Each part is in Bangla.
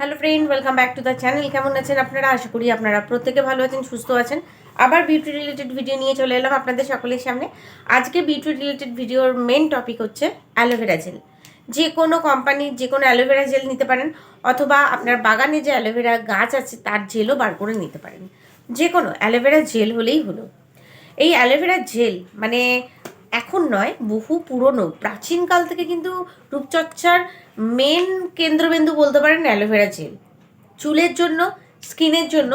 Hello friend welcome back to the channel কেমন আছেন আপনারা? আশা করি আপনারা প্রত্যেকে ভালো আছেন, সুস্থ আছেন। আবার বিউটি রিলেটেড ভিডিও নিয়ে চলে এলাম আপনাদের সকলের সামনে। আজকে বিউটি রিলেটেড ভিডিওর মেন টপিক হচ্ছে অ্যালোভেরা জেল যে কোনো কোম্পানির যে কোনো অ্যালোভেরা জেল নিতে পারেন, অথবা আপনার বাগানে যে অ্যালোভেরা গাছ আছে, তার জেলও বার করে নিতে পারেন। যে কোনো অ্যালোভেরা জেল হলেই হলো। এই অ্যালোভেরা জেল মানে এখন নয়, বহু পুরনো। প্রাচীনকাল থেকে কিন্তু রূপচর্চার মেন কেন্দ্রবিন্দু বলতে পারেন অ্যালোভেরা জেল। চুলের জন্য, স্কিনের জন্য,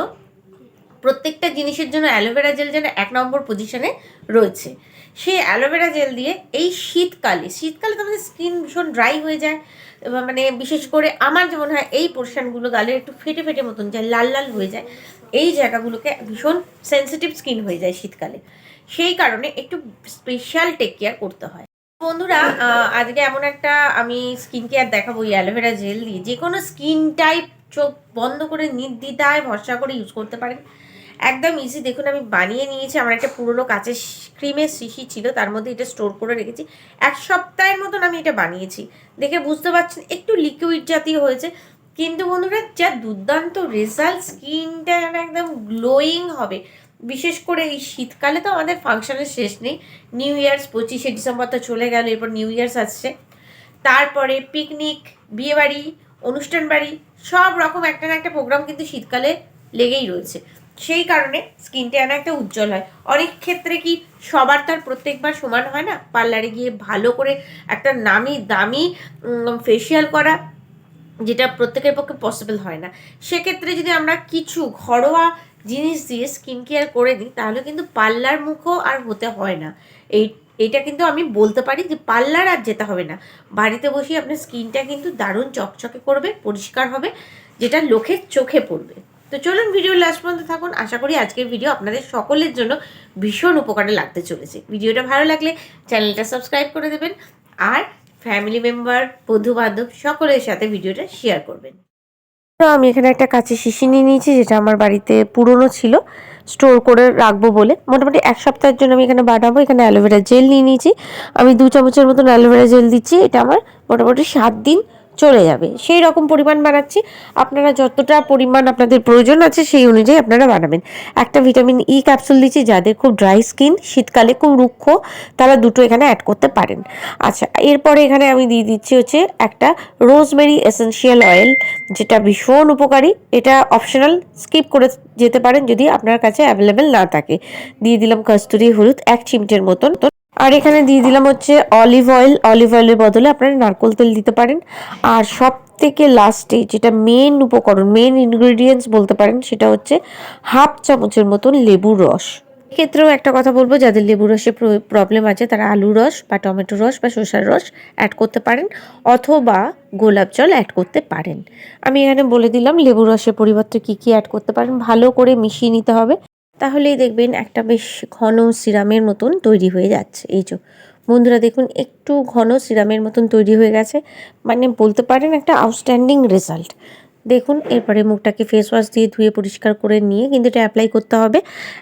প্রত্যেকটা জিনিসের জন্য অ্যালোভেরা জেল যেন এক নম্বর পজিশনে রয়েছে। সেই অ্যালোভেরা জেল দিয়ে এই শীতকালে শীতকালে তো আমাদের স্কিন ভীষণ ড্রাই হয়ে যায় মানে বিশেষ করে আমার যেমন হয় এই পোর্শনগুলো গালের একটু ফেটে ফেটে মতন যায়, লাল লাল হয়ে যায়, এই জায়গাগুলোকে ভীষণ সেন্সিটিভ স্কিন হয়ে যায় শীতকালে। সেই কারণে একটু স্পেশাল টেক কেয়ার করতে হয়। বন্ধুরা আজকে এমন একটা আমি স্কিন কেয়ার দেখাবো, এই অ্যালোভেরা জেল দিয়ে। যে কোনো স্কিন টাইপ চোখ বন্ধ করে নির্দ্বিধায় ভরসা করে ইউজ করতে পারেন। একদম ইজি দেখুন, আমি বানিয়ে নিয়েছি। আমার একটা পুরনো কাঁচের ক্রিমের শিশি ছিল, তার মধ্যে এটা স্টোর করে রেখেছি। এক সপ্তাহের মতন আমি এটা বানিয়েছি। দেখে বুঝতে পারছেন, একটু লিকুইড জাতীয় হয়েছে। কিন্তু বন্ধুরা, যা দুর্দান্ত রেজাল্ট স্কিনটা একদম গ্লোয়িং হবে। বিশেষ করে এই শীতকালে তো আমাদের ফাংশনের শেষ নেই। নিউ ইয়ার্স পঁচিশে ডিসেম্বর তো চলে গেল, এরপর নিউ ইয়ার্স আসছে। তারপরে পিকনিক বিয়েবাড়ি, অনুষ্ঠান বাড়ি, সব রকম একটা না একটা প্রোগ্রাম কিন্তু শীতকালে লেগেই রয়েছে। সেই কারণে স্কিনটা যেন একটা উজ্জ্বল হয়। অনেক ক্ষেত্রে কি সবার তার প্রত্যেকবার সমান হয় না? পার্লারে গিয়ে ভালো করে একটা নামি দামি ফেসিয়াল করা যেটা প্রত্যেকের পক্ষে পসিবল হয় না। সেক্ষেত্রে যদি আমরা কিছু ঘরোয়া জিনিস দিয়ে স্কিন কেয়ার করে দিই, তাহলে কিন্তু পার্লার মুখও আর হতে হয় না। এই এটা কিন্তু আমি বলতে পারি যে পার্লার আর যেতে হবে না। বাড়িতে বসে আপনার স্কিনটা কিন্তু দারুণ চকচকে করবে, পরিষ্কার হবে, যেটা লোকের চোখে পড়বে। তো চলুন ভিডিও লাস্ট পর্যন্ত থাকুন। আশা করি আজকের ভিডিও আপনাদের সকলের জন্য ভীষণ উপকারে লাগতে চলেছে। ভিডিওটা ভালো লাগলে চ্যানেলটা সাবস্ক্রাইব করে দেবেন, আর ফ্যামিলি মেম্বার বন্ধু বান্ধব সকলের সাথে ভিডিওটা শেয়ার করবেন। আমি এখানে একটা কাঁচি শিশি নিয়ে নিয়েছি, যেটা আমার বাড়িতে পুরনো ছিল স্টোর করে রাখব বলে। মোটামুটি এক সপ্তাহের জন্য আমি এখানে বানাবো, এখানে অ্যালোভেরা জেল নিয়ে নিয়েছি। আমি দু চামচের মতন অ্যালোভেরা জেল দিচ্ছি, এটা আমার মোটামুটি সাত দিন চলে যাবে। সেই রকম পরিমাণ বানাচ্ছি। আপনারা যতটা পরিমাণ আপনাদের প্রয়োজন আছে সেই অনুযায়ী আপনারা বানাবেন। একটা ভিটামিন ই ক্যাপসুল দিচ্ছি যাদের খুব ড্রাই স্কিন শীতকালে খুব রুক্ষ, তারা দুটো এখানে অ্যাড করতে পারেন। আচ্ছা এরপরে এখানে আমি দিয়ে দিচ্ছি হচ্ছে একটা রোজমেরি এসেন্সিয়াল অয়েল যেটা ভীষণ উপকারী। এটা অপশনাল স্কিপ করে যেতে পারেন যদি আপনার কাছে অ্যাভেলেবেল না থাকে। দিয়ে দিলাম কস্তুরি হলুদ এক চিমটের মতন। আর এখানে দিয়ে দিলাম হচ্ছে অলিভ অয়েল অলিভ অয়েলের বদলে আপনারা নারকোল তেল দিতে পারেন। আর সব থেকে লাস্টে যেটা মেন উপকরণ মেন ইনগ্রেডিয়েন্টস বলতে পারেন, সেটা হচ্ছে হাফ চামচের মতন লেবুর রস। ক্ষেত্রেও একটা কথা বলব, যাদের লেবু রসে প্রবলেম আছে, তারা আলু রস বা টমেটো রস বা শসার রস অ্যাড করতে পারেন, অথবা গোলাপ জল অ্যাড করতে পারেন। আমি এখানে বলে দিলাম লেবু রসের পরিবর্তে কী কী অ্যাড করতে পারেন, ভালো করে মিশিয়ে নিতে হবে। তাহলেই দেখবেন একটা বেশ ঘন সিরামের মতন তৈরি হয়ে যাচ্ছে। এই যে, বন্ধুরা দেখুন, একটু ঘন সিরামের মতন তৈরি হয়ে গেছে। মানে বলতে পারেন একটা আউটস্ট্যান্ডিং রেজাল্ট দেখুন, এরপরে মুখটাকে ফেস ওয়াশ দিয়ে ধুয়ে পরিষ্কার করে নিয়ে কিন্তু এটা অ্যাপ্লাই করতে হবে।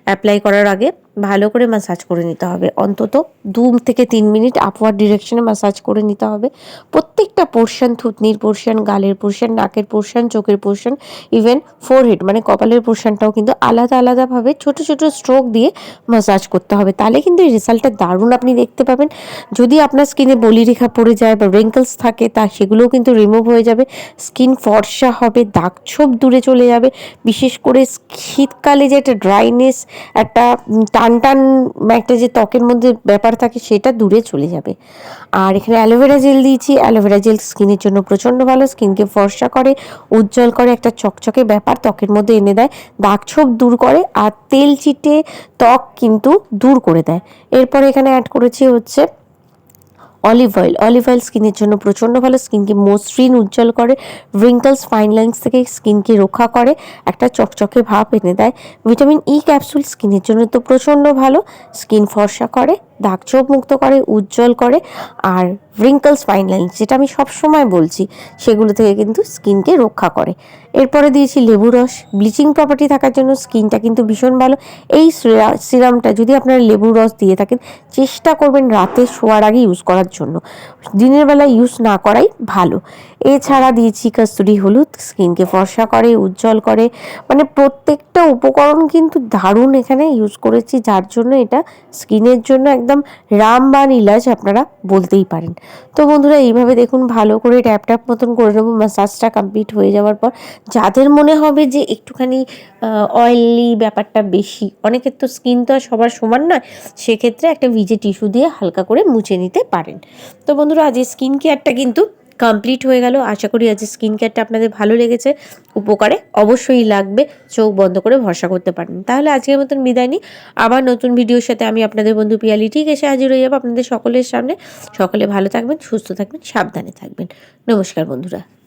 অ্যাপ্লাই করার আগে ভালো করে ম্যাসাজ করে নিতে হবে। অন্তত দু থেকে তিন মিনিট আপওয়ার্ড ডিরেকশনে ম্যাসাজ করে নিতে হবে। প্রত্যেকটা পোর্শন থুতনির পোর্শন গালের পোর্শন নাকের পোর্শন চোখের পোর্শন ইভেন ফোরহেড মানে কপালের পোর্শনটাও কিন্তু আলাদা আলাদাভাবে ছোট ছোট স্ট্রোক দিয়ে ম্যাসাজ করতে হবে। তাহলে কিন্তু এই রেজাল্টটা দারুণ আপনি দেখতে পাবেন। যদি আপনার স্কিনে বলিরেখা পড়ে যায় বা রিঙ্কলস থাকে, তা সেগুলোও কিন্তু রিমুভ হয়ে যাবে। স্কিন ফর্সা হবে, দাগ ছোপ দূরে চলে যাবে। বিশেষ করে শীতকালে যে একটা ড্রাইনেস একটা টান টান একটা যে ত্বকের মধ্যে ব্যাপার থাকে সেটা দূরে চলে যাবে। আর এখানে অ্যালোভেরা জেল দিয়েছি। অ্যালোভেরা জেল স্কিনের জন্য প্রচণ্ড ভালো। স্কিনকে ফর্সা করে, উজ্জ্বল করে, একটা চকচকে ব্যাপার ত্বকের মধ্যে এনে দেয়। দাগ ছোপ দূর করে আর তেল চিটে ত্বক কিন্তু দূর করে দেয়। এরপরে এখানে অ্যাড করেছি হচ্ছে অলিভ অয়েল অলিভ অয়েল স্কিনের জন্য প্রচণ্ড ভালো স্কিনকে মসৃণ, উজ্জ্বল করে। রিঙ্কলস ফাইন লাইন্স থেকে স্কিনকে রক্ষা করে। একটা চকচকে ভাব এনে দেয়। ভিটামিন ই ক্যাপসুল স্কিনের জন্য তো প্রচণ্ড ভালো। স্কিন ফর্সা করে। দাগ ছোপ মুক্ত করে, উজ্জ্বল করে আর রিঙ্কলস ফাইন লাইন যেটা আমি সবসময় বলছি, সেগুলো থেকে কিন্তু স্কিনকে রক্ষা করে। এরপরে দিয়েছি লেবু রস ব্লিচিং প্রপার্টি থাকার জন্য স্কিনটা কিন্তু ভীষণ ভালো। এই সিরামটা যদি আপনারা লেবু রস দিয়ে থাকেন, চেষ্টা করবেন রাতে শোয়ার আগে ইউজ করার জন্য। দিনের বেলা ইউজ না করাই ভালো। এছাড়া দিয়েছি কাস্তুরি হলুদ, স্কিনকে ফর্সা করে, উজ্জ্বল করে। মানে প্রত্যেকটা উপকরণ কিন্তু দারুণ এখানে ইউজ করেছি, যার জন্য এটা স্কিনের জন্য একদম রামবান ইলাজ আপনারা বলতেই পারেন। তো বন্ধুরা, এইভাবে দেখুন, ভালো করে ট্যাপ ট্যাপ মতন করে নেব ম্যাসাজটা কমপ্লিট হয়ে যাওয়ার পর। যাদের মনে হবে যে একটুখানি অয়েলি ব্যাপারটা বেশি অনেকের তো স্কিন তো আর সবার সমান নয়, সেক্ষেত্রে একটা ভিজে টিস্যু দিয়ে হালকা করে মুছে নিতে পারেন। তো বন্ধুরা, আজ স্কিন কেয়ারটা কিন্তু কমপ্লিট হয়ে গেল। আশা করি আজ স্কিন কেয়ারটা আপনাদের ভালো লেগেছে। উপকারে অবশ্যই লাগবে। চোখ বন্ধ করে ভরসা করতে পারেন। তাহলে আজকের মতন বিদায় নিই। আবার নতুন ভিডিওর সাথে আমি আপনাদের বন্ধু পিয়ালি ঠিক এসে হাজির হয়ে যাব আপনাদের সকলের সামনে। সকলে ভালো থাকবেন, সুস্থ থাকবেন, সাবধানে থাকবেন। নমস্কার বন্ধুরা।